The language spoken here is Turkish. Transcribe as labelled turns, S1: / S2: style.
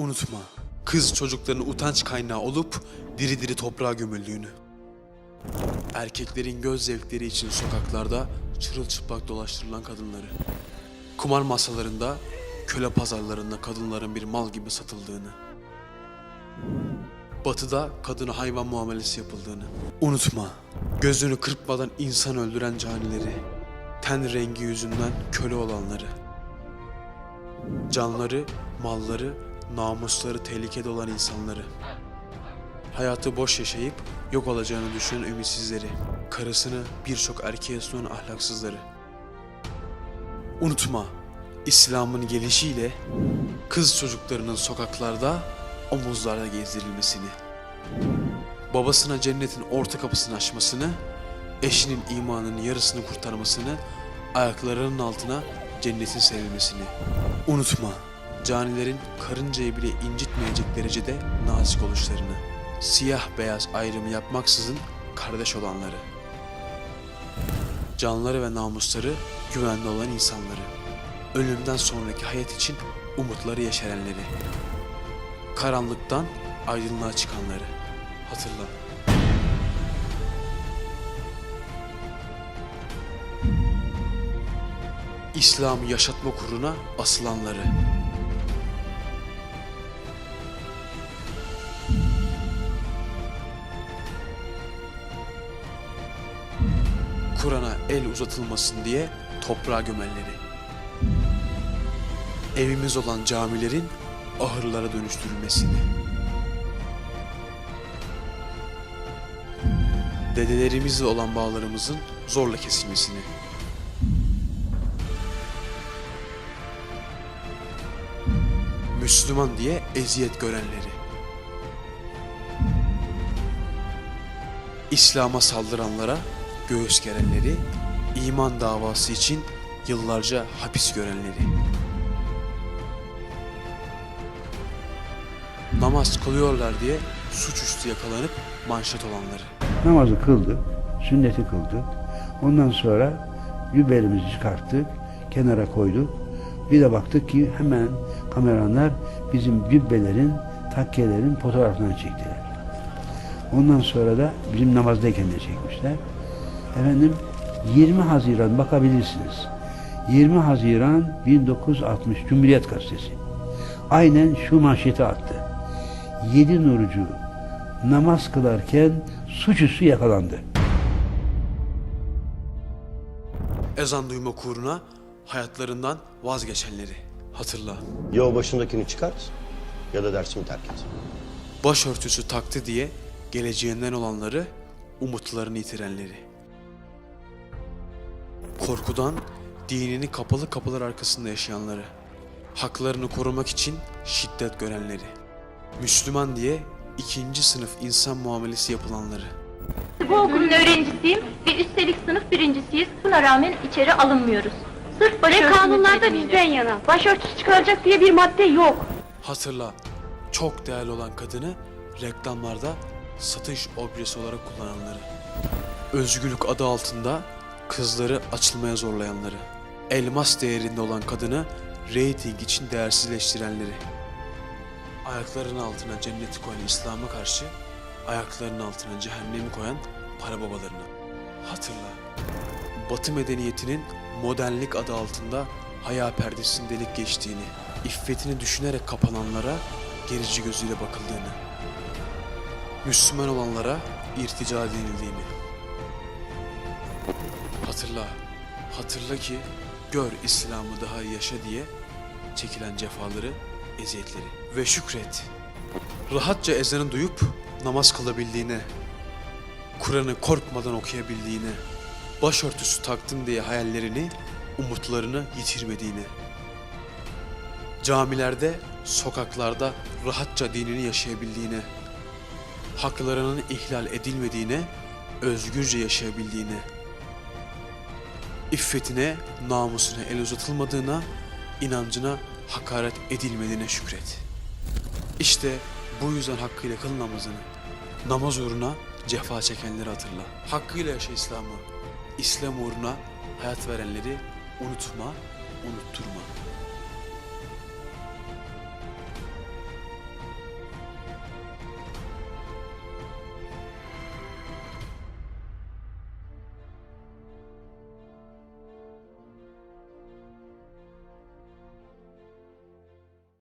S1: Unutma, kız çocukların utanç kaynağı olup diri diri toprağa gömüldüğünü. Erkeklerin göz zevkleri için sokaklarda çırılçıplak dolaştırılan kadınları. Kumar masalarında, köle pazarlarında kadınların bir mal gibi satıldığını. Batıda kadına hayvan muamelesi yapıldığını. Unutma, gözünü kırpmadan insan öldüren canileri. Ten rengi yüzünden köle olanları. Canları, malları, namusları tehlikede olan insanları. Hayatı boş yaşayıp yok olacağını düşünen ümitsizleri. Karısını birçok erkeğe sunan ahlaksızları. Unutma, İslam'ın gelişiyle kız çocuklarının sokaklarda omuzlarda gezdirilmesini. Babasına cennetin orta kapısını açmasını, eşinin imanının yarısını kurtarmasını, ayaklarının altına cennetin serilmesini. Unutma, canilerin karıncayı bile incitmeyecek derecede nazik oluşlarını. Siyah beyaz ayrımı yapmaksızın kardeş olanları. Canları ve namusları güvende olan insanları. Ölümden sonraki hayat için umutları yeşerenleri. Karanlıktan aydınlığa çıkanları. Hatırla. İslam'ı yaşatma kuruna asılanları. Kur'an'a el uzatılmasın diye toprağa gömenleri. Evimiz olan camilerin ahırlara dönüştürülmesini. Dedelerimizle olan bağlarımızın zorla kesilmesini. Müslüman diye eziyet görenleri. İslam'a saldıranlara göğüs gerenleri, iman davası için yıllarca hapis görenleri. Namaz kılıyorlar diye suçüstü yakalanıp manşet olanları.
S2: Namazı kıldı, sünneti kıldı. Ondan sonra cübbelerimizi çıkarttık, kenara koyduk. Bir de baktık ki hemen kameralar bizim cübbelerin, takkelerin fotoğraflarını çektiler. Ondan sonra da bizim namazdayken de çekmişler. Efendim 20 Haziran bakabilirsiniz. 20 Haziran 1960 Cumhuriyet Gazetesi. Aynen şu manşeti attı. Yedi Nurcu namaz kılarken suçüstü yakalandı.
S1: Ezan duyma uğruna hayatlarından vazgeçenleri. Hatırla.
S3: Ya o başındakini çıkar ya da dersimi terk et.
S1: Başörtüsü taktı diye geleceğinden olanları, umutlarını yitirenleri. Korkudan dinini kapalı kapılar arkasında yaşayanları. Haklarını korumak için şiddet görenleri. Müslüman diye ikinci sınıf insan muamelesi yapılanları.
S4: Bu okulun öğrencisiyim ve üstelik sınıf birincisiyiz. Buna rağmen içeri alınmıyoruz. Sırf başörtüsü
S5: Kanunlarda bizden yana. Başörtüsü çıkaracak diye bir madde yok.
S1: Hatırla, çok değerli olan kadını reklamlarda satış objesi olarak kullananları. Özgürlük adı altında kızları açılmaya zorlayanları. Elmas değerinde olan kadını reyting için değersizleştirenleri. Ayaklarının altına cenneti koyan İslam'a karşı ayaklarının altına cehennemi koyan para babalarını. Hatırla. Batı medeniyetinin modernlik adı altında haya perdesinin delik geçtiğini, iffetini düşünerek kapananlara gerici gözüyle bakıldığını, Müslüman olanlara irtica denildiğini. Hatırla, hatırla ki gör İslam'ı daha yaşa diye çekilen cefaları, eziyetleri ve şükret. Rahatça ezanı duyup namaz kılabildiğine, Kur'an'ı korkmadan okuyabildiğine, başörtüsü taktım diye hayallerini, umutlarını yitirmediğine. Camilerde, sokaklarda rahatça dinini yaşayabildiğine, haklarının ihlal edilmediğine, özgürce yaşayabildiğine, iffetine, namusuna el uzatılmadığına, inancına hakaret edilmediğine şükret. İşte bu yüzden hakkıyla kıl namazını. Namaz uğruna cefa çekenleri hatırla. Hakkıyla yaşa İslam'ı. İslam uğruna hayat verenleri unutma, unutturma.